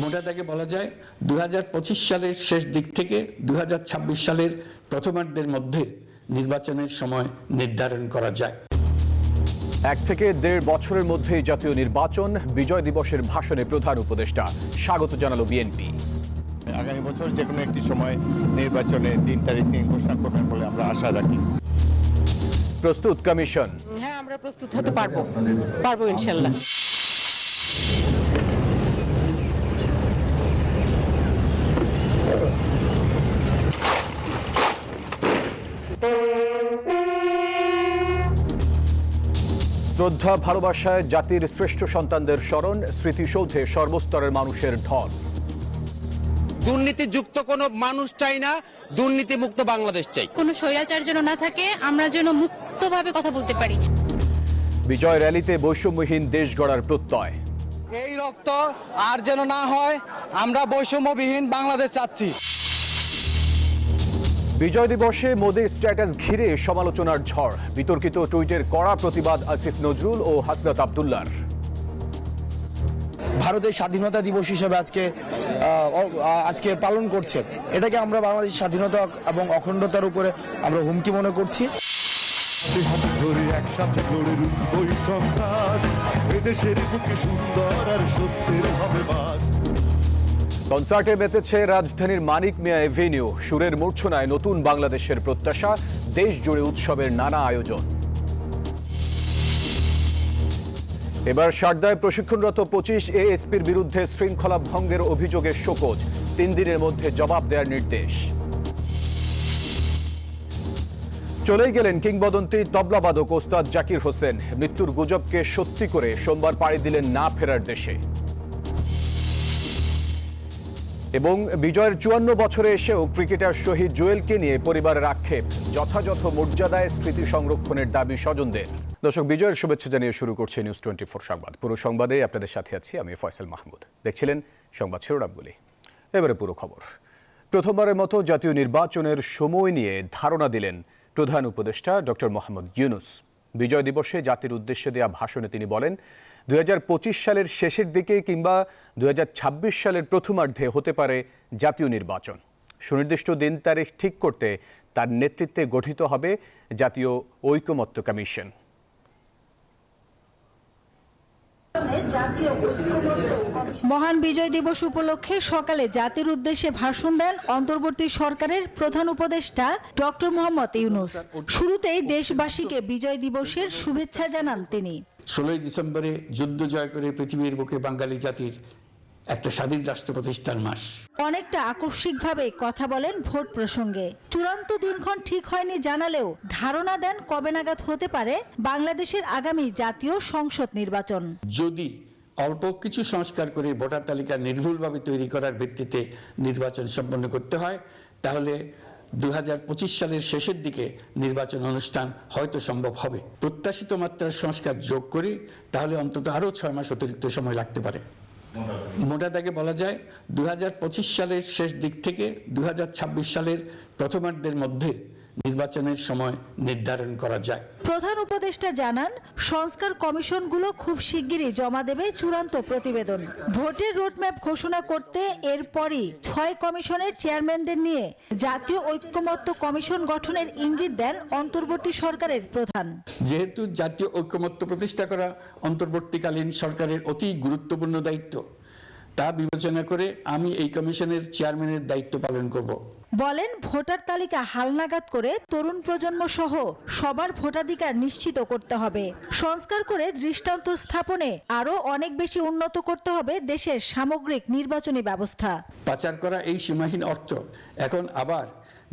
মোটা দাগে বলা যায় দুহাজার পঁচিশ সালের শেষ দিক থেকে দুহাজার ছাব্বিশ সালের প্রথমার্ধের মধ্যে নির্বাচনের সময় নির্ধারণ করা যায়। এক থেকে দেড় বছরের মধ্যেই জাতীয় নির্বাচন বিজয় দিবসের ভাষণে প্রধান উপদেষ্টা। স্বাগত জানালো বিএনপি। আগামী বছর যে কোনো একটি সময় নির্বাচনে দিন তারিখ নিয়ে ঘোষণা করবেন বলে আমরা আশা রাখি। প্রস্তুত কমিশন। হ্যাঁ আমরা প্রস্তুত হতে পারব। পারব ইনশাল্লাহ। শ্রদ্ধা ভালোবাসায় জাতির শ্রেষ্ঠ সন্তানদের স্মরণ স্মৃতিসৌধে সর্বস্তরের মানুষের ঢল দুর্নীতিযুক্ত কোনো মানুষ চাই না দুর্নীতি মুক্ত বাংলাদেশ চাই। কোনো স্বৈরাচার যেন না থাকে আমরা যেন মুক্তভাবে কথা বলতে পারি। বিজয় র্যালিতে বৈষম্যহীন দেশ গড়ার প্রত্যয়। এই রক্ত আর যেন না হয় আমরা বৈষম্যবিহীন বাংলাদেশ চাচ্ছি। বিজয় দিবসে মোদির স্ট্যাটাস ঘিরে সমালোচনার ঝড়। বিতর্কিত টুইটের কড়া প্রতিবাদ আসিফ নজরুল ও হাসনাত আবদুল্লার। ভারতের স্বাধীনতা দিবস হিসেবে আজকে আজকে পালন করছে। এটাকে আমরা বাংলাদেশের স্বাধীনতা এবং অখণ্ডতার উপরে আমরা হুমকি মনে করছি। একসাথে গড়ে ওই সন্ত্রাস। এদেশের বুকে সুন্দর আর সত্যের হবে বাস কনসার্টে মেতেছে রাজধানীর মানিক মিয়া এভিনিউ। সুরের মূর্ছনায় নতুন বাংলাদেশের প্রত্যাশা দেশ জুড়ে উৎসবের নানা আয়োজন। এবার সারদায় প্রশিক্ষণরত পঁচিশ এএসপির বিরুদ্ধে শৃঙ্খলা ভঙ্গের অভিযোগে শোকজ, তিন দিনের মধ্যে জবাব দেওয়ার নির্দেশ। চলেই গেলেন কিংবদন্তি তবলাবাদক ওস্তাদ জাকির হোসেন। মৃত্যুর গুজবকে সত্যি করে সোমবার পাড়ি দিলেন না ফেরার দেশে। এবং বিজয়ের চুয়ান্ন বছরে এসেও ক্রিকেটার শহীদ জুয়েলকে নিয়ে পরিবারের আক্ষেপ যথাযথ মর্যাদায় স্মৃতি সংরক্ষণের দাবি স্বজনদের। দর্শক, বিজয়ের শুভেচ্ছা জানিয়ে শুরু করছে নিউজ টোয়েন্টি ফোর সংবাদ। পুরো সংবাদে আপনাদের সাথে আছি আমি ফয়সাল মাহমুদ। দেখছিলেন সংবাদ শিরোনামগুলি। এবারে পুরো খবর। প্রথমবারের মতো জাতীয় নির্বাচনের সময় নিয়ে ধারণা দিলেন প্রধান উপদেষ্টা ডক্টর মোহাম্মদ ইউনুস। বিজয় দিবসে জাতির উদ্দেশ্যে দেওয়া ভাষণে তিনি বলেন দুই হাজার পঁচিশ সালের শেষের দিকে কিংবা দুই হাজার ছাব্বিশ সালের প্রথমার্ধে হতে পারে জাতীয় নির্বাচন। সুনির্দিষ্ট দিন তারিখ ঠিক করতে তার নেতৃত্বে গঠিত হবে জাতীয় ঐকমত্য কমিশন। মহান বিজয় দিবস উপলক্ষে সকালে জাতির উদ্দেশ্যে ভাষণ দেন অন্তর্বর্তী সরকারের প্রধান উপদেষ্টা ডক্টর মোহাম্মদ ইউনুস। শুরুতেই দেশবাসীকে বিজয় দিবসের শুভেচ্ছা জানান তিনি। ষোলোই ডিসেম্বরে যুদ্ধ জয় করে পৃথিবীর বুকে বাঙালি জাতির একটা স্বাধীন রাষ্ট্র প্রতিষ্ঠার মাস। অনেকটা আকস্মিকভাবে কথা বলেন ভোট প্রসঙ্গে। চূড়ান্ত দিনক্ষণ ঠিক হয়নি জানালেও ধারণা দেন কবে নাগাদ হতে পারে বাংলাদেশের আগামী জাতীয় সংসদ নির্বাচন। যদি অল্প কিছু সংস্কার করে ভোটার তালিকা নির্ভুলভাবে তৈরি করার ভিত্তিতে নির্বাচন সম্পন্ন করতে হয় তাহলে দুই হাজার পঁচিশ সালের শেষের দিকে নির্বাচন অনুষ্ঠান হয়তো সম্ভব হবে। প্রত্যাশিত মাত্রার সংস্কার যোগ করি তাহলে অন্তত আরও ছয় মাস অতিরিক্ত সময় লাগতে পারে। মোটা দাগে বলা যায় দু হাজার পঁচিশ সালের শেষ দিক থেকে দু হাজার ছাব্বিশ সালের প্রথমার্ধের মধ্যে নির্বাচনের সময় নির্ধারণ করা যায়। প্রধান উপদেষ্টা জানান সংস্কার কমিশনগুলো খুব শিগগিরই জমা দেবে চূড়ান্ত প্রতিবেদন। ভোটের রোডম্যাপ ঘোষণা করতে এরপরই ছয় কমিশনের চেয়ারম্যানদের নিয়ে জাতীয় ঐক্যমত্য কমিশন গঠনের ইঙ্গিত দেন অন্তর্বর্তী সরকারের প্রধান। যেহেতু জাতীয় ঐক্যমত্য প্রতিষ্ঠা করা অন্তর্বর্তীকালীন সরকারের অতি গুরুত্বপূর্ণ দায়িত্ব তা বিবেচনা করে আমি এই কমিশনের চেয়ারম্যানের দায়িত্ব পালন করব। বলেন, ভোটার তালিকা হালনাগাদ করে তরুণ প্রজন্ম সহ সবার ভোটাধিকার নিশ্চিত করতে হবে। সংস্কার করে দৃষ্টান্ত স্থাপনে আরও অনেক বেশি উন্নত করতে হবে দেশের সামগ্রিক নির্বাচনী ব্যবস্থা। পাচার করা এই সীমাহীন অর্থ। এখন আবার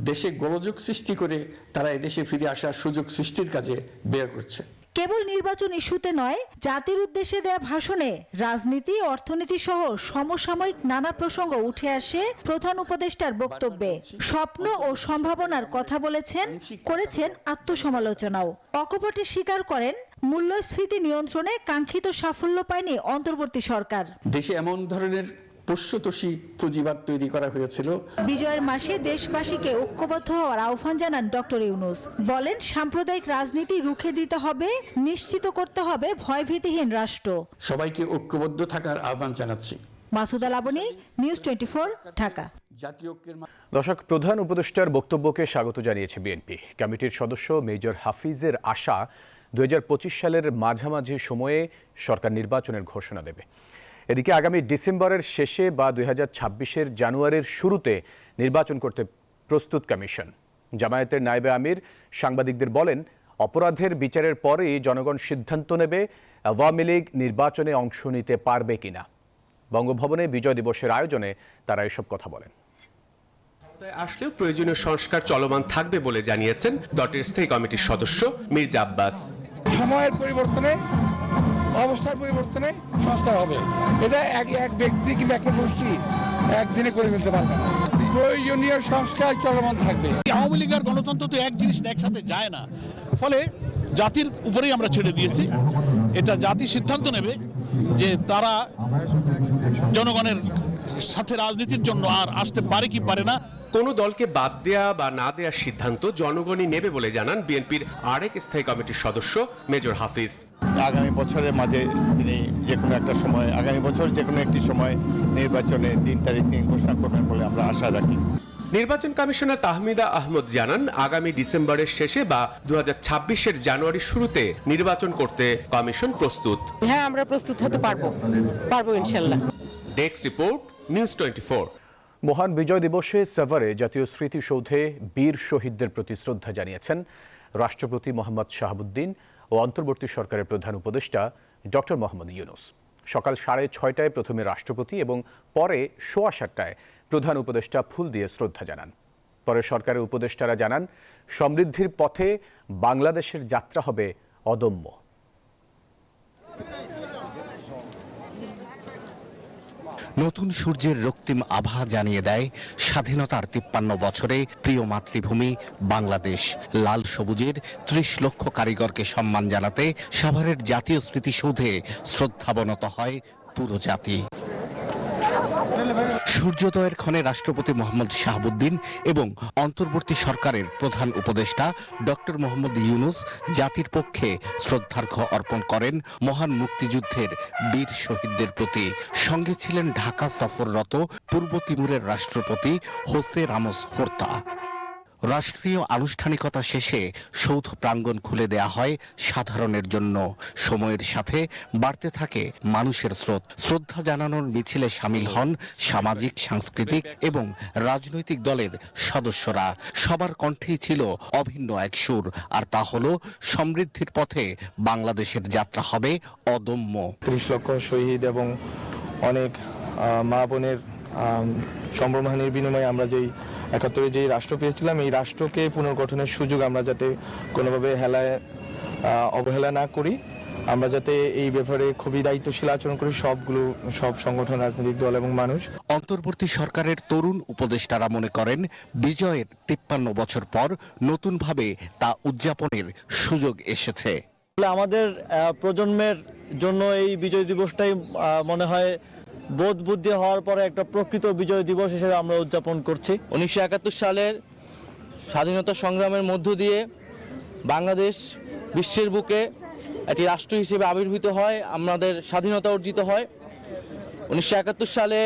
দেশে গোলযোগ সৃষ্টি করে তারা এদেশে ফিরে আসার সুযোগ সৃষ্টির কাজে ব্যয় করছে। কেবল নির্বাচন ইস্যুতে নয়, জাতির উদ্দেশ্যে দেয়া ভাষণে রাজনীতি, অর্থনীতি সহ সমসাময়িক নানা প্রসঙ্গ উঠে আসে প্রধান উপদেষ্টার বক্তব্যে। স্বপ্ন ও সম্ভাবনার কথা বলেছেন, করেছেন আত্মসমালোচনাও। অকপটে স্বীকার করেন, মূল্যস্ফীতি নিয়ন্ত্রণে কাঙ্ক্ষিত সাফল্য পায়নি অন্তর্বর্তী সরকার। দেশে এমন ধরনের পোষ্যতোষী পুঁজিবাদ তৈরি করা হয়েছিল। বিজয়ের মাসে দেশবাসীকে ঐক্যবদ্ধ হওয়ার আহ্বান জানান ডক্টর ইউনুস। বলেন সাম্প্রদায়িক রাজনীতি রুখে দিতে হবে নিশ্চিত করতে হবে ভয়ভীতিহীন রাষ্ট্র। সবাইকে ঐক্যবদ্ধ থাকার আহ্বান জানাচ্ছি। Masuda Laboni news twenty Dhaka. জাতীয় ঐক্যের দর্শক প্রধান উপদেষ্টার বক্তব্যকে স্বাগত জানিয়েছে বিএনপি। কমিটির সদস্য মেজর হাফিজের আশা দুই হাজার পঁচিশ সালের মাঝামাঝি সময়ে সরকার নির্বাচনের ঘোষণা দেবে। এদিকে আগামী ডিসেম্বরের শেষে বা দুই হাজার ছাব্বিশের জানুয়ারির শুরুতে নির্বাচন করতে প্রস্তুত কমিশন। জামায়াতের নায়েবে আমির সাংবাদিকদের বলেন অপরাধের বিচারের পরেই জনগণ সিদ্ধান্ত নেবে আওয়ামী লীগ নির্বাচনে অংশ নিতে পারবে কিনা। বঙ্গভবনে বিজয় দিবসের আয়োজনে তারা এসব কথা বলেন। আসলেও প্রয়োজনীয় সংস্কার চলমান থাকবে বলে জানিয়েছেন দটের স্থায়ী কমিটির সদস্য মির্জা আব্বাস। সময়ের পরিবর্তনে অবস্থার পরিবর্তনে সংস্কার হবে। এটা এক এক ব্যক্তি কিংবা একটা গোষ্ঠী একদিনে করে ফেলতে পারবে না। প্রয়োজনীয় সংস্কার চলমান থাকবে। আওয়ামী লীগ আর গণতন্ত্র তো এক জিনিস একসাথে যায় না। ফলে জাতির উপরেই আমরা ছেড়ে দিয়েছি। এটা জাতি সিদ্ধান্ত নেবে যে তারা জনগণের সাথে রাজনীতির জন্য আর আসতে পারে কি পারে না। কোনো দলকে বাদ দেয়া বা না দেওয়ার সিদ্ধান্ত জনগণই নেবে বলে জানান বিএনপির আরেক স্থায়ী কমিটির সদস্য মেজর হাফিজ। আগামী বছরের মাঝে তিনি যে কোনো একটা সময় আগামী বছর যে কোনো একটি সময় নির্বাচনে দিন তারিখ তিনি ঘোষণা করবেন বলে আমরা আশা রাখি। নির্বাচন কমিশনার তাহমিদা আহমদ জানান আগামী ডিসেম্বরের শেষে বা দু হাজার জানুয়ারির শুরুতে নির্বাচন করতে কমিশন প্রস্তুত। হ্যাঁ আমরা প্রস্তুত হতে পারব। পারব ইনশাল্লাহ। ডেস্ক রিপোর্ট নিউজ টোয়েন্টি মহান বিজয় দিবসে সাভারে জাতীয় স্মৃতিসৌধে বীর শহীদদের প্রতি শ্রদ্ধা জানিয়েছেন রাষ্ট্রপতি মোহাম্মদ শাহাবুদ্দিন ও অন্তর্বর্তী সরকারের প্রধান উপদেষ্টা ডক্টর মোহাম্মদ ইউনুস। সকাল সাড়ে ছয়টায় প্রথমে রাষ্ট্রপতি এবং পরে সোয়া সাতটায় প্রধান উপদেষ্টা ফুল দিয়ে শ্রদ্ধা জানান। পরে সরকারের উপদেষ্টারা জানান, সমৃদ্ধির পথে বাংলাদেশের যাত্রা হবে অদম্য। নতুন সূর্যের রক্তিম আভা জানিয়ে দেয় স্বাধীনতার তিপ্পান্ন বছরে প্রিয় মাতৃভূমি বাংলাদেশ। লাল সবুজের ত্রিশ লক্ষ কারিগরকে সম্মান জানাতে সাভারের জাতীয় স্মৃতিসৌধে শ্রদ্ধাবনত হয় পুরো জাতি। সূর্যোদয়ের ক্ষণে রাষ্ট্রপতি মোহাম্মদ শাহাবুদ্দিন এবং অন্তর্বর্তী সরকারের প্রধান উপদেষ্টা ডক্টর মোহাম্মদ ইউনুস জাতির পক্ষে শ্রদ্ধার্ঘ অর্পণ করেন মহান মুক্তিযুদ্ধের বীর শহীদদের প্রতি। সঙ্গে ছিলেন ঢাকা সফররত পূর্ব তিমুরের রাষ্ট্রপতি হোসে রামস হোর্তা। রাষ্ট্রীয় আনুষ্ঠানিকতা শেষে সৌধ প্রাঙ্গণ খুলে দেয়া হয় সাধারণের জন্য। সময়ের সাথে বাড়তে থাকে মানুষের স্রোত। শ্রদ্ধা জানানোর মিছিলে সামিল হন সামাজিক, সাংস্কৃতিক এবং রাজনৈতিক দলের সদস্যরা। সবার কণ্ঠেই ছিল অভিন্ন এক সুর। আর তা হল, সমৃদ্ধির পথে বাংলাদেশের যাত্রা হবে অদম্য। ত্রিশ লক্ষ শহীদ এবং অনেক মা বোনের সম্ভ্রমহানির বিনিময়ে আমরা যেই একাত্তরে যে রাষ্ট্র পেয়েছিলাম এই রাষ্ট্রকে পুনর্গঠনের সুযোগ আমরা যাতে কোনোভাবে হেলায় আহ, অবহেলা না করি আমরা যাতে এই ব্যাপারে খুবই দায়িত্বশীল আচরণ করি সবগুলো সব সংগঠন রাজনৈতিক দল এবং মানুষ। অন্তর্বর্তী সরকারের তরুণ উপদেষ্টারা মনে করেন বিজয়ের তিপ্পান্ন বছর পর নতুনভাবে তা উদযাপনের সুযোগ এসেছে। আমাদের প্রজন্মের জন্য এই বিজয় দিবসটাই মনে হয় বোধ বুদ্ধি হওয়ার পরে একটা প্রকৃত বিজয় দিবস হিসেবে আমরা উদযাপন করছি। উনিশশো একাত্তর সালের স্বাধীনতা সংগ্রামের মধ্য দিয়ে বাংলাদেশ বিশ্বের বুকে একটি রাষ্ট্র হিসেবে আবির্ভূত হয়, আমাদের স্বাধীনতা অর্জিত হয়। উনিশশো একাত্তর সালে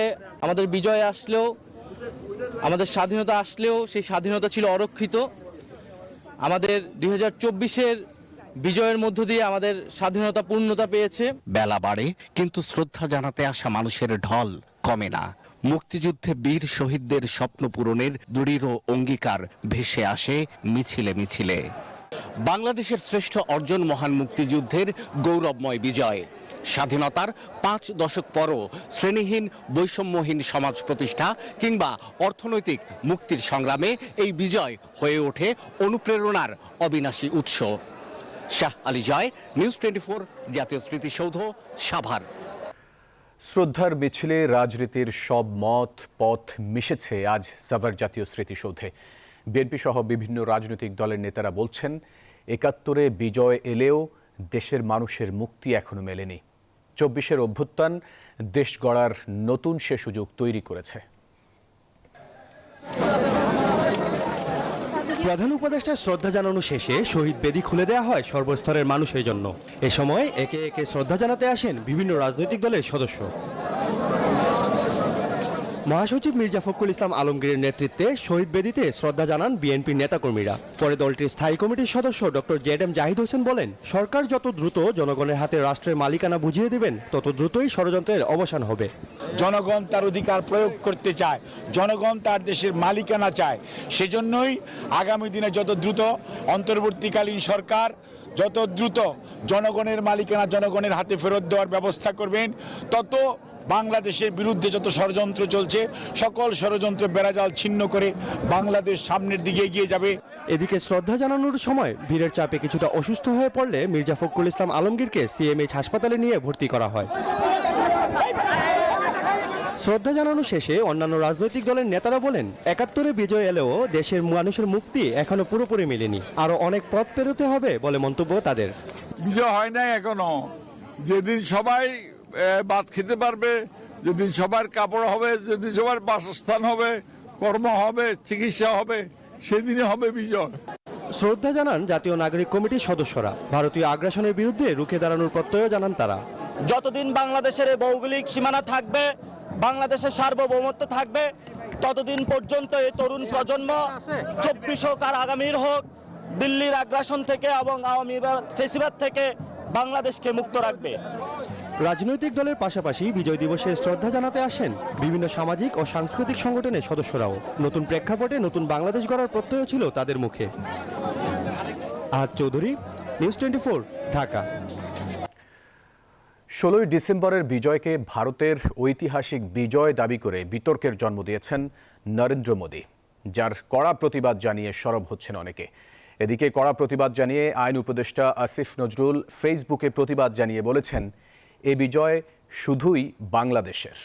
আমাদের বিজয় আসলেও, আমাদের স্বাধীনতা আসলেও সেই স্বাধীনতা ছিল অরক্ষিত। আমাদের দুই হাজার চব্বিশের বিজয়ের মধ্য দিয়ে আমাদের স্বাধীনতা, পূর্ণতা পেয়েছে। বেলা বাড়ে, কিন্তু শ্রদ্ধা জানাতে আসা মানুষের ঢল কমে না। মুক্তিযুদ্ধে বীর শহীদদের স্বপ্ন পূরণের দৃঢ় অঙ্গীকার ভেসে আসে মিছিলে মিছিলে। বাংলাদেশের শ্রেষ্ঠ অর্জন মহান মুক্তিযুদ্ধের গৌরবময় বিজয়। স্বাধীনতার পাঁচ দশক পরও শ্রেণীহীন, বৈষম্যহীন সমাজ প্রতিষ্ঠা কিংবা অর্থনৈতিক মুক্তির সংগ্রামে এই বিজয় হয়ে ওঠে অনুপ্রেরণার অবিনাশী উৎস। Shah Ali Joy news twenty four জাতীয় স্মৃতিসৌধ সাভার। শ্রদ্ধার মিছিলে রাজনীতির সব মত, পথ মিশেছে আজ সাভার জাতীয় স্মৃতিসৌধে বিএনপি সহ বিভিন্ন রাজনৈতিক দলের নেতারা বলছেন, একাত্তরে বিজয় এলেও দেশের মানুষের মুক্তি এখনও মেলেনি। চব্বিশের অভ্যুত্থান দেশ গড়ার নতুন সে সুযোগ তৈরি করেছে। প্রধান উপদেষ্টার শ্রদ্ধা জানানো শেষে শহীদ বেদি খুলে দেওয়া হয় সর্বস্তরের মানুষের জন্য। এ সময় একে একে শ্রদ্ধা জানাতে আসেন বিভিন্ন রাজনৈতিক দলের সদস্য। মহাসচিব মির্জা ফখরুল ইসলাম আলমগীরের নেতৃত্বে শহীদ বেদিতে শ্রদ্ধা জানান বিএনপির নেতাকর্মীরা। পরে দলটির স্থায়ী কমিটির সদস্য doctor Z M Zahid Hossain বলেন, সরকার যত দ্রুত জনগণের হাতে রাষ্ট্রের মালিকানা বুঝিয়ে দেবেন, তত দ্রুতই ষড়যন্ত্রের অবসান হবে। জনগণ তার অধিকার প্রয়োগ করতে চায়, জনগণ তার দেশের মালিকানা চায়। সেজন্যই আগামী দিনে যত দ্রুত অন্তর্বর্তীকালীন সরকার যত দ্রুত জনগণের মালিকানা জনগণের হাতে ফেরত দেওয়ার ব্যবস্থা করবেন, তত বাংলাদেশের বিরুদ্ধে যত ষড়যন্ত্র চলছে সকল ষড়যন্ত্র বেড়াজাল ছিন্ন করে বাংলাদেশ সামনের দিকে এগিয়ে যাবে। এদিকে শ্রদ্ধা জানানোর সময় ভিড়ের চাপে কিছুটা অসুস্থ হয়ে পড়লে মির্জা ফখরুল ইসলাম আলমগীরকে সিএমএইচ হাসপাতালে নিয়ে ভর্তি করা হয়। শ্রদ্ধা জানানো শেষে অন্যান্য রাজনৈতিক দলের নেতারা বলেন একাত্তরে বিজয় এলেও দেশের মানুষের মুক্তি এখনও পুরোপুরি মেলেনি। আরও অনেক পথ পেরোতে হবে বলে মন্তব্য তাদের। বিজয় হয় নাই এখনও। যেদিন সবাই ভাত খেতে পারবে যেদিন সবার কাপড় হবে যেদিন সবার বাসস্থান হবে কর্ম হবে চিকিৎসা হবে সেদিনই হবে বিজয়। শ্রদ্ধা জানান জাতীয় নাগরিক কমিটির সদস্যরা। ভারতীয় আগ্রাসনের বিরুদ্ধে রুখে দাঁড়ানোর প্রত্যয় জানান তারা। যতদিন বাংলাদেশের ভৌগোলিক সীমানা থাকবে বাংলাদেশের সার্বভৌমত্ব থাকবে ততদিন পর্যন্ত এই তরুণ প্রজন্ম চব্বিশ হোক আর আগামীর হোক দিল্লির আগ্রাসন থেকে এবং আওয়ামী ফেসিবাদ থেকে বাংলাদেশকে মুক্ত রাখবে। রাজনৈতিক দলের পাশাপাশি বিজয় দিবসে শ্রদ্ধা জানাতে আসেন বিভিন্ন সামাজিক ও সাংস্কৃতিক সংগঠনের সদস্যরাও। নতুন প্রেক্ষাপটে নতুন বাংলাদেশ গড়ার প্রত্যয় ছিল তাদের মুখে। আজ চৌধুরী নিউজ টোয়েন্টি ঢাকা। ষোলোই ডিসেম্বরের বিজয়কে ভারতের ঐতিহাসিক বিজয় দাবি করে বিতর্কের জন্ম দিয়েছেন নরেন্দ্র মোদী, যার কড়া প্রতিবাদ জানিয়ে সরব হচ্ছেন অনেকে। এদিকে কড়া প্রতিবাদ জানিয়ে আইন উপদেষ্টা আসিফ নজরুল ফেসবুকে প্রতিবাদ জানিয়ে বলেছেন এ বিজয় শুধুই বাংলাদেশের।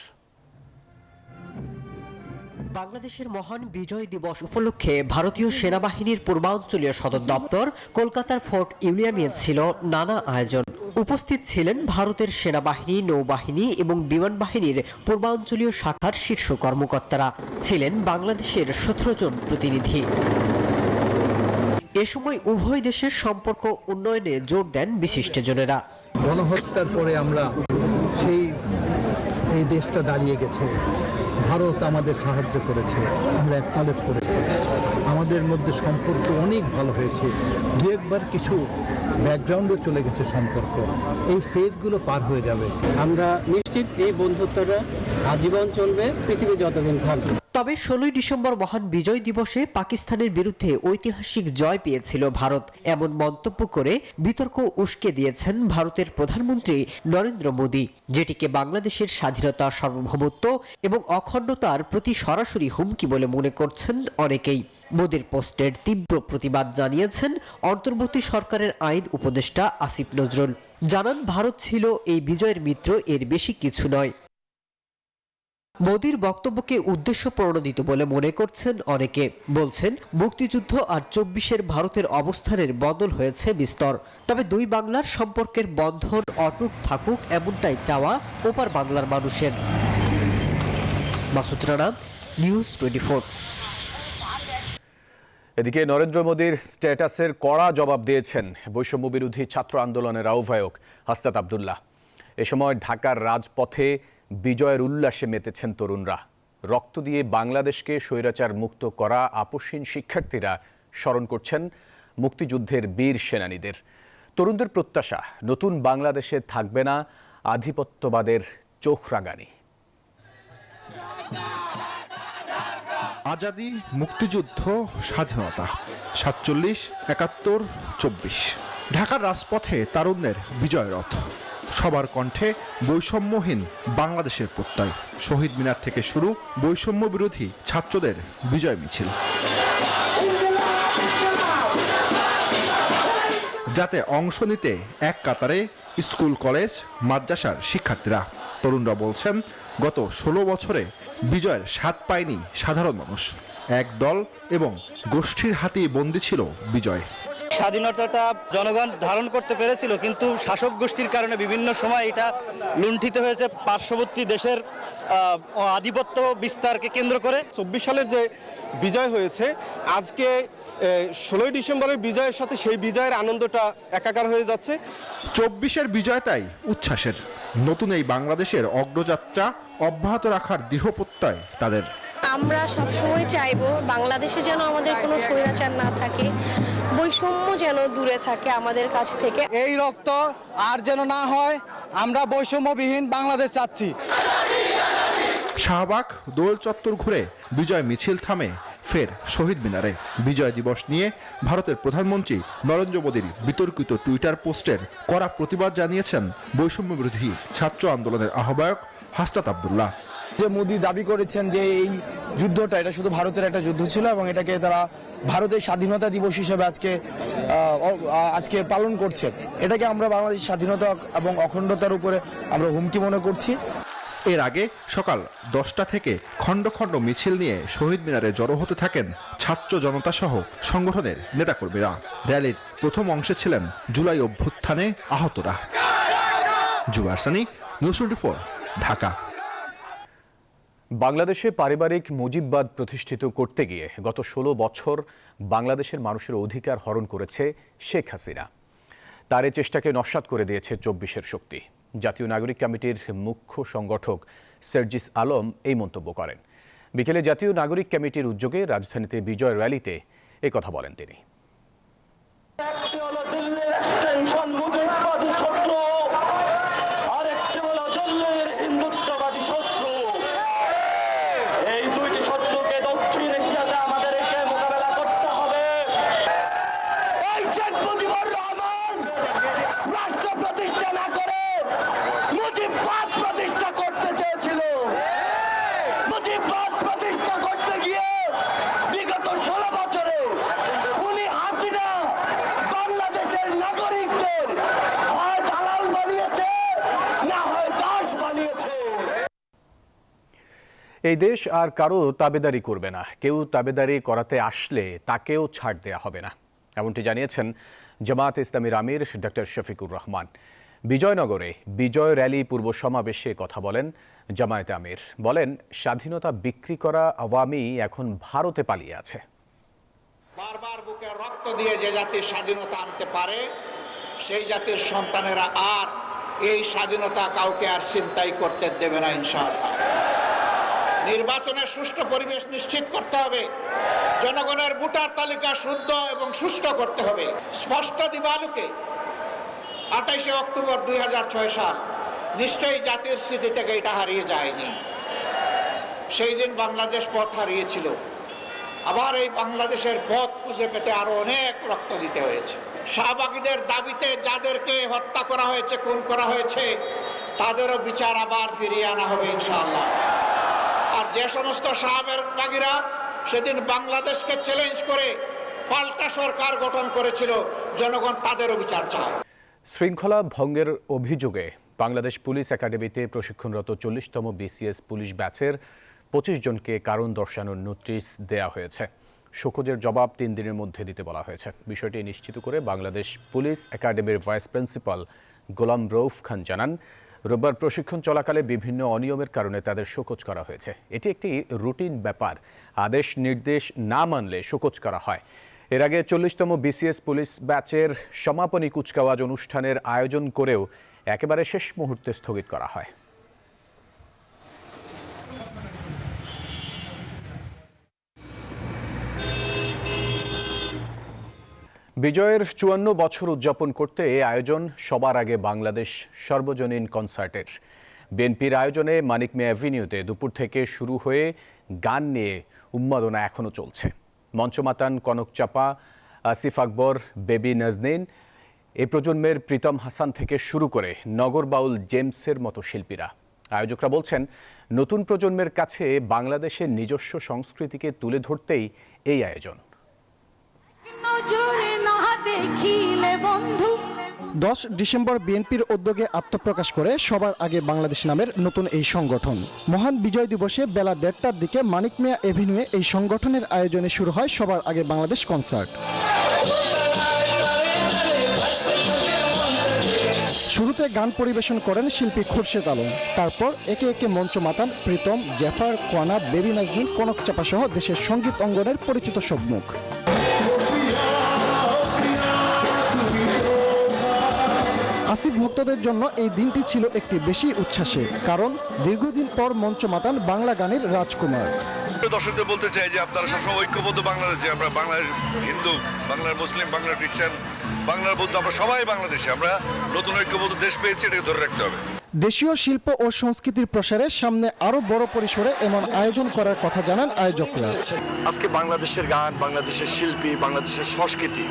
বাংলাদেশের মহান বিজয় দিবস উপলক্ষে ভারতীয় সেনাবাহিনীর পূর্বাঞ্চলীয় সদর দপ্তর কলকাতার ফোর্ট ইউলিয়ামে ছিল নানা আয়োজন। উপস্থিত ছিলেন ভারতের সেনাবাহিনী, নৌবাহিনী এবং বিমান বাহিনীর পূর্বাঞ্চলীয় শাখার শীর্ষ কর্মকর্তারা। ছিলেন বাংলাদেশের সতেরো জন প্রতিনিধি। এ সময় উভয় দেশের সম্পর্ক উন্নয়নে জোর দেন বিশিষ্টজনেরা গণহত্যার পরে আমরা সেই, এই দেশটা দাঁড়িয়ে গেছে। ভারত আমাদের সাহায্য করেছে, আমরা অ্যাকনলেজ করেছি। আমাদের মধ্যে সম্পর্ক অনেক ভালো হয়েছে। দু একবার কিছু ব্যাকগ্রাউন্ডে চলে গেছে সম্পর্ক। এই ফেজগুলো পার হয়ে যাবে। আমরা নিশ্চিত এই বন্ধুত্বটা আজীবন চলবে, পৃথিবী যতদিন থাকবে। তবে ষোলোই ডিসেম্বর মহান বিজয় দিবসে পাকিস্তানের বিরুদ্ধে ঐতিহাসিক জয় পেয়েছিল ভারত, এমন মন্তব্য করে বিতর্ক উস্কে দিয়েছেন ভারতের প্রধানমন্ত্রী নরেন্দ্র মোদী, যেটিকে বাংলাদেশের স্বাধীনতা সার্বভৌমত্ব এবং অখণ্ডতার প্রতি সরাসরি হুমকি বলে মনে করছেন অনেকেই। মোদীর পোস্টের তীব্র প্রতিবাদ জানিয়েছেন অন্তর্বর্তী সরকারের আইন উপদেষ্টা আসিফ নজরুল। জানান, ভারত ছিল এই বিজয়ের মিত্র, এর বেশি কিছু নয়। মোদীর বক্তব্যকে উদ্দেশ্য প্রণোদিত বলে মনে করছেন অনেকে। বলছেন, মুক্তিযুদ্ধ আর চব্বিশের ভারতের অবস্থানের বদল হয়েছে বিস্তর। তবে দুই বাংলার সম্পর্কের বন্ধন অটুট থাকুক এমনটাই চাওয়া ওপার বাংলার মানুষের। মাসুদ রানা, নিউজ টোয়েন্টি এদিকে নরেন্দ্র মোদীর স্ট্যাটাসের কড়া জবাব দিয়েছেন বৈষম্য বিরোধী ছাত্র আন্দোলনের আহ্বায়ক হাস্তাত আবদুল্লাহ। এ সময় ঢাকার রাজপথে বিজয়ের উল্লাসে মেতেছেন তরুণরা। রক্ত দিয়ে বাংলাদেশকে স্বৈরাচার মুক্ত করা আপসহীন শিক্ষার্থীরা স্মরণ করছেন মুক্তিযুদ্ধের বীর সেনানীদের। তরুণদের প্রত্যাশা, নতুন বাংলাদেশে থাকবে না আধিপত্যবাদের চোখরাগানি আজাদি, মুক্তিযুদ্ধ, স্বাধীনতা। সাতচল্লিশ, একাত্তর, চব্বিশ। ঢাকার রাজপথে তারুণ্যের বিজয় রথ সবার কণ্ঠে বৈষম্যহীন বাংলাদেশের প্রত্যয়। শহীদ মিনার থেকে শুরু বৈষম্য বিরোধী ছাত্রদের বিজয় মিছিল। যাতে অংশ নিতে এক কাতারে স্কুল, কলেজ, মাদ্রাসার শিক্ষার্থীরা। তরুণরা বলছেন, গত ষোলো বছরে বিজয়ের স্বাদ পায়নি সাধারণ মানুষ। এক দল এবং গোষ্ঠীর হাতেই বন্দী ছিল বিজয়। স্বাধীনতাটা জনগণ ধারণ করতে পেরেছিল কিন্তু শাসক গোষ্ঠীর কারণে বিভিন্ন সময় এটা লুণ্ঠিত হয়েছে পার্শ্ববর্তী দেশের আধিপত্য বিস্তারকে কেন্দ্র করে। চব্বিশ সালের যে বিজয় হয়েছে আজকে ষোলোই ডিসেম্বরের বিজয়ের সাথে সেই বিজয়ের আনন্দটা একাকার হয়ে যাচ্ছে। চব্বিশের বিজয়টাই উচ্ছ্বাসের। নতুন এই বাংলাদেশের অগ্রযাত্রা অব্যাহত রাখার দৃঢ় প্রত্যয় তাদের। আমরা সবসময় চাইব বাংলাদেশে যেন আমাদের কোনো স্বৈরাচার না থাকে বৈষম্য যেন দূরে থাকে আমাদের কাছ থেকে। এই রক্ত আর যেন না হয় আমরা বৈষম্যবিহীন বাংলাদেশ চাচ্ছি। শাহবাগ দোল চত্বর ঘুরে বিজয় মিছিল থামে ফের শহীদ মিনারে। বিজয় দিবস নিয়ে ভারতের প্রধানমন্ত্রী নরেন্দ্র মোদীর বিতর্কিত টুইটার পোস্টের কড়া প্রতিবাদ জানিয়েছেন বৈষম্য বিরোধী ছাত্র আন্দোলনের আহ্বায়ক হাস্তাত আবদুল্লাহ। যে মোদি দাবি করেছেন যে এই যুদ্ধটা, এটা শুধু ভারতের একটা যুদ্ধ ছিল এবং এটাকে তারা ভারতের স্বাধীনতা দিবস হিসেবে আজকে আজকে পালন করছে এটাকে আমরা বাংলাদেশ স্বাধীনতা এবং অখণ্ডতার উপরে আমরা হুমকি মনে করছি। এর আগে সকাল দশটা থেকে খণ্ড খণ্ড মিছিল নিয়ে শহীদ মিনারে জড়ো হতে থাকেন ছাত্র জনতা সহ সংগঠনের নেতাকর্মীরা। র্যালির প্রথম অংশে ছিলেন জুলাই অভ্যুত্থানে আহতরা। জুয়ারসানি নিউজ টোয়েন্টি ঢাকা। বাংলাদেশে পারিবারিক মুজিববাদ প্রতিষ্ঠিত করতে গিয়ে গত ষোলো বছর বাংলাদেশের মানুষের অধিকার হরণ করেছে শেখ হাসিনা। তার এই চেষ্টাকে নস্বাত করে দিয়েছে চব্বিশের শক্তি। জাতীয় নাগরিক কমিটির মুখ্য সংগঠক সার্জিস আলম এই মন্তব্য করেন। বিকেলে জাতীয় নাগরিক কমিটির উদ্যোগে রাজধানীতে বিজয় র্যালিতে কথা বলেন তিনি এই দুইটি শত্রুকে দক্ষিণ এশিয়াতে আমাদেরকে মোকাবেলা করতে হবে এই শেখ মুজিবুর রহমান রাষ্ট্র প্রতিষ্ঠা না করে মুজিববাদ প্রতিষ্ঠা করতে চেয়েছিল মুজিববাদ প্রতিষ্ঠা করতে গিয়ে বিগত ষোলো বছরে উনি হাসিনা বাংলাদেশের নাগরিকদের হয় দালাল বানিয়েছে না হয় দাস বানিয়েছে এই দেশ আর কারও তাবেদারি করবে না। কেউ তাবেদারি করাতে আসলে তাকেও ছাড় দেয়া হবে না। এমনটি জানিয়েছেন জামাত ইসলামীর আমির ডক্টর শফিকুর রহমান। বিজয়নগরে বিজয় র্যালি পূর্ব সমাবেশে কথা বলেন জামায়াতে আমির। বলেন, স্বাধীনতা বিক্রি করা আওয়ামী এখন ভারতে পালিয়ে আছে। বারবার বুকে রক্ত দিয়ে যে জাতির স্বাধীনতা আনতে পারে, সেই জাতির সন্তানেরা আর এই স্বাধীনতা কাউকে আর চিন্তাই করতে দেবে না ইনশাআল্লাহ। নির্বাচনের সুষ্ঠু পরিবেশ নিশ্চিত করতে হবে। জনগণের ভোটার তালিকা শুদ্ধ এবং সুষ্ঠু করতে হবে। স্পষ্ট দিবালুকে আঠাইশে অক্টোবর দুই হাজার ছয় সাল। নিশ্চয়ই জাতির স্মৃতি থেকে এটা হারিয়ে যায়নি। সেই দিন বাংলাদেশ পথ হারিয়েছিল। আবার এই বাংলাদেশের পথ খুঁজে পেতে আরও অনেক রক্ত দিতে হয়েছে। শাহবাগীদের দাবিতে যাদেরকে হত্যা করা হয়েছে, খুন করা হয়েছে, তাদেরও বিচার আবার ফিরিয়ে আনা হবে ইনশাআল্লাহ। আর যে সমস্ত শাহবের বাগিরা সেদিন বাংলাদেশকে চ্যালেঞ্জ করে পাল্টা সরকার গঠন করেছিল, জনগণ তাদেরও বিচার চায়। শৃঙ্খলা ভঙ্গের অভিযোগে বাংলাদেশ পুলিশ একাডেমিতে প্রশিক্ষণরত চল্লিশতম বিসিএস পুলিশ ব্যাচের পঁচিশ জনকে কারণ দর্শানোর নোটিশ দেয়া হয়েছে। শোকজের জবাব তিন দিনের মধ্যে দিতে বলা হয়েছে। বিষয়টি নিশ্চিত করে বাংলাদেশ পুলিশ একাডেমির ভাইস প্রিন্সিপাল গোলাম রৌফ খান জানান রোববার প্রশিক্ষণ চলাকালে বিভিন্ন অনিয়মের কারণে তাদের শোকজ করা হয়েছে। এটি একটি রুটিন ব্যাপার। আদেশ, নির্দেশ না মানলে শোকজ করা হয়। এর আগে চল্লিশতম বিসিএস পুলিশ ব্যাচের সমাপনী কুচকাওয়াজ অনুষ্ঠানের আয়োজন করেও একেবারে শেষ মুহূর্তে স্থগিত করা হয়। বিজয়ের চুয়ান্ন বছর উদযাপন করতে এই আয়োজন সবার আগে বাংলাদেশ সর্বজনীন কনসার্টের। বিএনপির আয়োজনে মানিক মে অ্যাভিনিউতে দুপুর থেকে শুরু হয়ে গান নিয়ে উন্মাদনা এখনও চলছে। মঞ্চমাতান কনক চাপা, আসিফ আকবর, বেবি নাজনীন, এ প্রজন্মের প্রীতম হাসান থেকে শুরু করে নগর বাউল জেমসের মতো শিল্পীরা। আয়োজকরা বলছেন, নতুন প্রজন্মের কাছে বাংলাদেশের নিজস্ব সংস্কৃতিকে তুলে ধরতেই এই আয়োজন। দশ ডিসেম্বর বিএনপির উদ্যোগে আত্মপ্রকাশ করে সবার আগে বাংলাদেশ নামের নতুন এই সংগঠন। মহান বিজয় দিবসে বেলা দেড়টার দিকে মানিক মিয়া এভিনিউয়ে এই সংগঠনের আয়োজনে শুরু হয় সবার আগে বাংলাদেশ কনসার্ট। শুরুতে গান পরিবেশন করেন শিল্পী খুরশেদ আলম। তারপর একে একে মঞ্চ মাতান প্রীতম, জেফার, কোয়ানা, বেবি নাজমিন কনক চাপা সহ দেশের সংগীত অঙ্গনের পরিচিত সব মুখ। আসিফ ভক্তদের জন্য এই দিনটি ছিল একটি বেশি উচ্ছ্বাসে, কারণ দীর্ঘদিন পর মঞ্চ মাতান বাংলা গানের রাজকুমার। দর্শকদের বলতে চাই যে আপনারা সবসময় ঐক্যবদ্ধ বাংলাদেশে আমরা বাংলার হিন্দু, বাংলার মুসলিম, বাংলার খ্রিস্টান, বাংলার বৌদ্ধ, আমরা সবাই বাংলাদেশে, আমরা নতুন ঐক্যবদ্ধ দেশ পেয়েছি, এটাকে ধরে রাখতে হবে। দেশীয় শিল্প ও সংস্কৃতির প্রসারে সামনে আরও বড় পরিসরে এমন আয়োজন করার কথা জানান আয়োজকরা। আজকে বাংলাদেশের গান বাংলাদেশের শিল্পী বাংলাদেশের সংস্কৃতি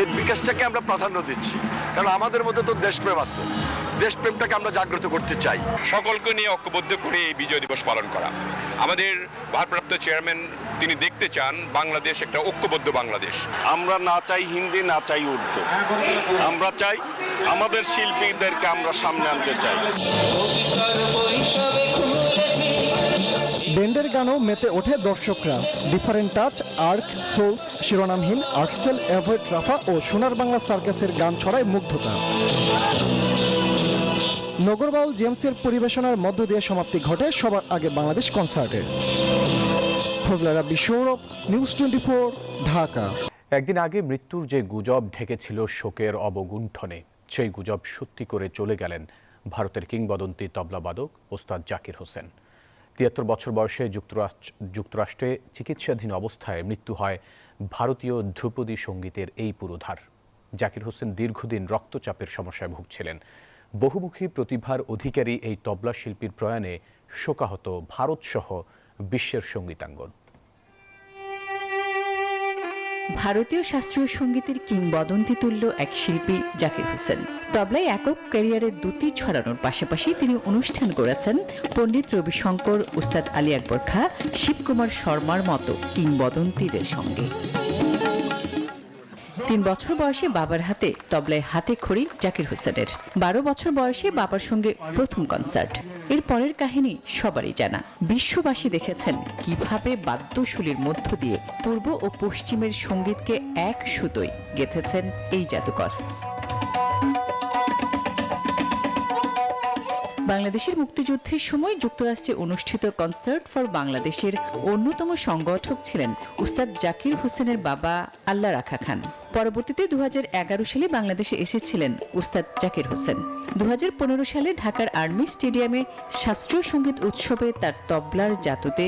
এর বিকাশটাকে আমরা প্রাধান্য দিচ্ছি। কারণ আমাদের মধ্যে তো দেশপ্রেম আছে। দেশপ্রেমটাকে আমরা জাগ্রত করতে চাই। সকলকে নিয়ে ঐক্যবদ্ধ করে এই বিজয় দিবস পালন করা। আমাদের ভারপ্রাপ্ত চেয়ারম্যান তিনি দেখতে চান বাংলাদেশ একটা ঐক্যবদ্ধ বাংলাদেশ। আমরা না চাই হিন্দি না চাই উর্দু। আমরা চাই আমাদের শিল্পীদেরকে আমরা সামনে আনতে চাই। ব্যান্ডের গানও মেতে ওঠে দর্শকরা। Different touch Ark Souls Shironamhin Artcell Avoid Rafa ও সোনার বাংলা সার্কাসের গান ছড়ায় মুগ্ধতা। নগরবাউল জেমসের পরিবেশনার মধ্য দিয়ে সমাপ্তি ঘটে সবার আগে বাংলাদেশ কনসার্টের। News twenty Dhaka. একদিন আগে মৃত্যুর যে গুজব ঢেকেছিল শোকের অবগুণ্ঠনে, সেই গুজব সত্যি করে চলে গেলেন ভারতের কিংবদন্তি তবলাবাদক ওস্তাদ জাকির হোসেন। তিয়াত্তর বছর বয়সে যুক্তরাষ্ট্র, যুক্তরাষ্ট্রে চিকিৎসাধীন অবস্থায় মৃত্যু হয় ভারতীয় ধ্রুপদী সঙ্গীতের এই পুরোধার। জাকির হোসেন দীর্ঘদিন রক্তচাপের সমস্যায় ভুগছিলেন। বহুমুখী প্রতিভার অধিকারী এই তবলা শিল্পীর প্রয়াণে শোকাহত ভারতসহ বিশ্বের সঙ্গীতাঙ্গন। ভারতীয় শাস্ত্রীয় সঙ্গীতের কিংবদন্তি তুল্য এক শিল্পী জাকির হোসেন। তবলায় একক ক্যারিয়ারের দুটি ছড়ানোর পাশাপাশি তিনি অনুষ্ঠান করেছেন পণ্ডিত রবিশঙ্কর উস্তাদ আলী আকবর খা, শিবকুমার শর্মার মতো কিংবদন্তিদের সঙ্গে। তিন বছর বয়সে বাবার হাতে তবলায় হাতে খড়ি জাকির হোসেনের। বারো বছর বয়সে বাবার সঙ্গে প্রথম কনসার্ট। এর পরের কাহিনী সবারই জানা। বিশ্ববাসী দেখেছেন কীভাবে বাদ্যশুলির মধ্য দিয়ে পূর্ব ও পশ্চিমের সঙ্গীতকে এক সুতোয় গেঁথেছেন এই জাদুকর। বাংলাদেশের মুক্তিযুদ্ধের সময় যুক্তরাষ্ট্রে অনুষ্ঠিত কনসার্ট ফর বাংলাদেশের অন্যতম সংগঠক ছিলেন উস্তাদ জাকির হোসেনের বাবা আল্লাহ রাখা খান। পরবর্তীতে দু হাজার এগারো সালে বাংলাদেশে এসেছিলেন উস্তাদ জাকির হোসেন। দু হাজার পনেরো সালে ঢাকার আর্মি স্টেডিয়ামে শাস্ত্রীয় সংগীত উৎসবে তার তবলার জাতুতে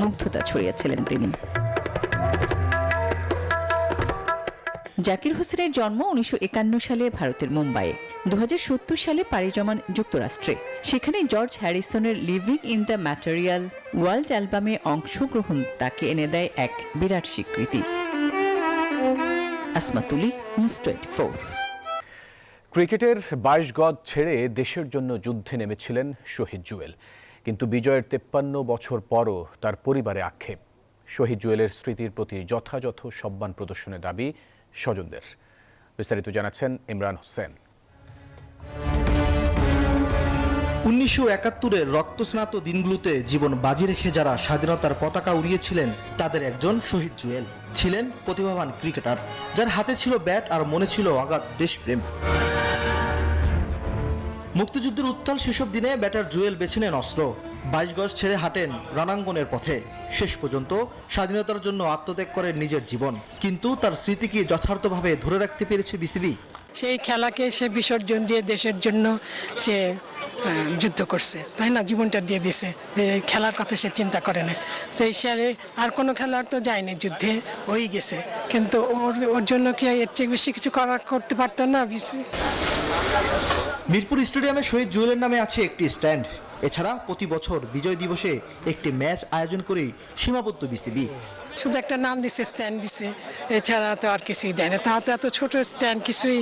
মুগ্ধতা ছড়িয়েছিলেন তিনি। জাকির হোসেনের জন্ম উনিশশো একান্ন সালে ভারতের মুম্বাইয়ে দু হাজার সত্তর সালে পাড়ি জমান যুক্তরাষ্ট্রে। সেখানে George হ্যারিসনের living in the material world অ্যালবামে অংশগ্রহণ তাকে এনে দেয় এক বিরাট স্বীকৃতি। ক্রিকেটের বাইশ গজ ছেড়ে দেশের জন্য যুদ্ধে নেমেছিলেন শহীদ জুয়েল। কিন্তু বিজয়ের তেপ্পান্ন বছর পরও তার পরিবারে আক্ষেপ। শহীদ জুয়েলের স্মৃতির প্রতি যথাযথ সম্মান প্রদর্শনের দাবি স্বজনদের। বিস্তারিত জানাচ্ছেন ইমরান হোসেন। উনিশশো একাত্তরের রক্তস্নাত দিনগুলোতে জীবন বাজি রেখে যারা স্বাধীনতার পতাকা উড়িয়েছিলেন, তাদের একজন শহীদ জুয়েল। ছিলেন প্রতিভাবান ক্রিকেটার, যার হাতে ছিল ব্যাট আর মনে ছিল অগাধ দেশপ্রেম। মুক্তিযুদ্ধের উত্তাল সেসব দিনে ব্যাটার জুয়েল বেছে নেন অস্ত্র। বাইশ গজ ছেড়ে হাঁটেন রণাঙ্গনের পথে। শেষ পর্যন্ত স্বাধীনতার জন্য আত্মত্যাগ করেন নিজের জীবন। কিন্তু তার স্মৃতি কি যথার্থভাবে ধরে রাখতে পেরেছে বিসিবি। সেই খেলাকে সে বিসর্জন দিয়ে দেশের জন্য সে যুদ্ধ করছে। তাই না? জীবনটা দিয়ে দিছে যে খেলার কথা সে চিন্তা করে না। তো এই সালে আর কোনো খেলার তো যায়নি, যুদ্ধে ওই গেছে। কিন্তু ওর ওর জন্য কি এর চেয়ে বেশি কিছু করা, করতে পারতো না বিসি মিরপুর স্টেডিয়ামে শহীদ জুয়েলের নামে আছে একটি স্ট্যান্ড। এছাড়া প্রতি বছর বিজয় দিবসে একটি ম্যাচ আয়োজন করেই সীমাবদ্ধ বিসিবি। শুধু একটা নাম দিছে স্ট্যান্ড দিছে। এছাড়া তো আর কিছুই দেয় না। তাও তো এত ছোট স্ট্যান্ড কিছুই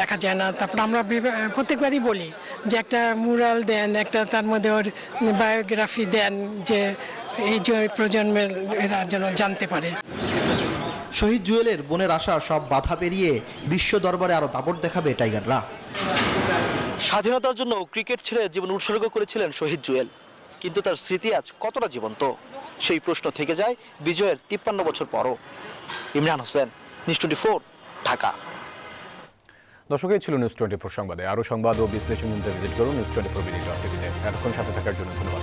দেখা যায় না। তারপর আমরা প্রত্যেকবারই বলি যে একটা মুরাল দেন একটা তার মধ্যে ওর বায়োগ্রাফি দেন যে এই প্রজন্মের এরা যেন জানতে পারে। শহীদ জুয়েলের বনের আশা সব বাধা পেরিয়ে বিশ্ব দরবারে আরও দাপট দেখাবে টাইগাররা। স্বাধীনতার জন্য ক্রিকেট ছেড়ে জীবন উৎসর্গ করেছিলেন শহীদ জুয়েল। কিন্তু তার স্মৃতি আজ কতটা জীবন্ত? সেই প্রশ্ন থেকে যায় বিজয়ের তিপ্পান্ন বছর পরও। Imran Hossain, news twenty four, Dhaka. দর্শক, এই ছিল নিউজ টোয়েন্টি ফোর সংবাদে। আরও সংবাদ ও বিশ্লেষণ ভিজিট করুন news twenty four BD dot টিভিতে এতক্ষণ সাথে থাকার জন্য ধন্যবাদ।